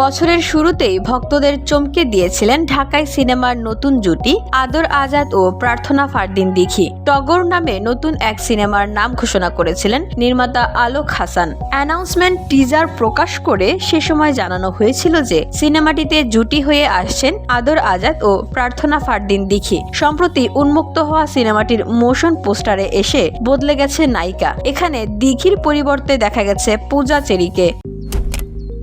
বছরের শুরুতেই ভক্তদের চমকে দিয়েছিলেন ঢাকায় সিনেমার নতুন জুটি, আদর, আজাদ ও প্রার্থনা ফারদিন দিঘি। টগর নামে নতুন এক সিনেমার নাম ঘোষণা করেছিলেন নির্মাতা আলোক হাসান। অ্যানাউন্সমেন্ট টিজার প্রকাশ করে সে সময় জানানো হয়েছিল যে, সিনেমাটিতে জুটি হয়ে আসছেন আদর, আজাদ ও প্রার্থনা ফারদিন দিঘি। সম্প্রতি উন্মুক্ত হওয়া সিনেমাটির মোশন পোস্টারে এসে বদলে গেছে নায়িকা। এখানে দিঘির পরিবর্তে দেখা গেছে পূজা চেরিকে।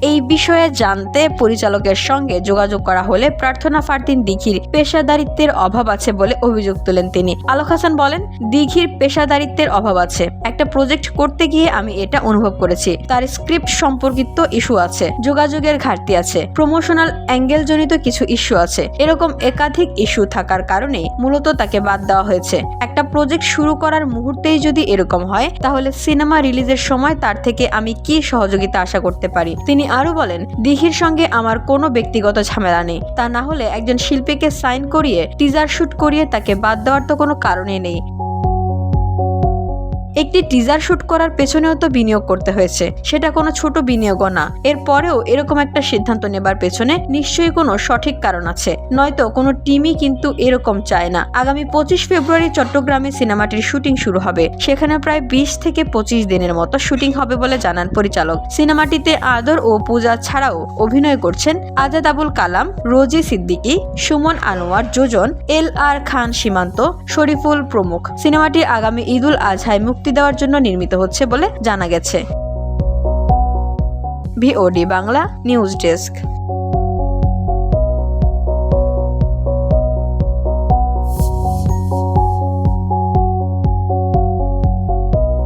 এই বিষয়ে জানতে পরিচালকের সঙ্গে যোগাযোগ করা হলে প্রার্থনা ফারদিন দিঘির পেশাদারিত্বের অভাব আছে বলে অভিযোগ তোলেন তিনি। আলোক হাসান বলেন, দিঘির পেশাদারিত্বের অভাব আছে। একটা প্রজেক্ট করতে গিয়ে আমি এটা অনুভব করেছি। তার স্ক্রিপ্ট সম্পর্কিত ইস্যু আছে, যোগাযোগের ঘাটতি আছে, প্রমোশনাল অ্যাঙ্গেল জনিত কিছু ইস্যু আছে। এরকম একাধিক ইস্যু থাকার কারণে মূলত তাকে বাদ দেওয়া হয়েছে। একটা প্রজেক্ট শুরু করার মুহূর্তেই যদি এরকম হয়, তাহলে সিনেমা রিলিজের সময় তার থেকে আমি কি সহযোগিতা আশা করতে পারি? তিনি আরও বলেন, দিঘির সঙ্গে আমার কোনো ব্যক্তিগত ঝামেলা নেই। তা না হলে একজন শিল্পীকে সাইন করিয়ে টিজার শুট করিয়ে তাকে বাদ দেওয়ার তো কোনো কারণে নেই। একটি টিজার শুট করার পেছনেও তো বিনিয়োগ করতে হয়েছে। সেটা কোনো ছোট বিনিয়োগও না। এরপরেও এরকম একটা সিদ্ধান্ত নেবার পেছনে নিশ্চয়ই কোনো সঠিক কারণ আছে। নয়তো কোনো টিমই কিন্তু এরকম চায় না। আগামী পঁচিশ ফেব্রুয়ারি চট্টগ্রামে সিনেমাটির শুটিং শুরু হবে। সেখানে প্রায় বিশ থেকে পঁচিশ দিনের মতো শুটিং হবে বলে জানান পরিচালক। সিনেমাটিতে আদর ও পূজা ছাড়াও অভিনয় করছেন আজাদ আবুল কালাম, রোজি সিদ্দিকী, সুমন আনোয়ার, যোজন, এল আর খান সীমান্ত, শরীফুল প্রমুখ। সিনেমাটি আগামী ঈদুল আজহায় মুক্তি দেওয়ার জন্য নির্মিত হচ্ছে বলে জানা গেছে। VOD Bangla news desk.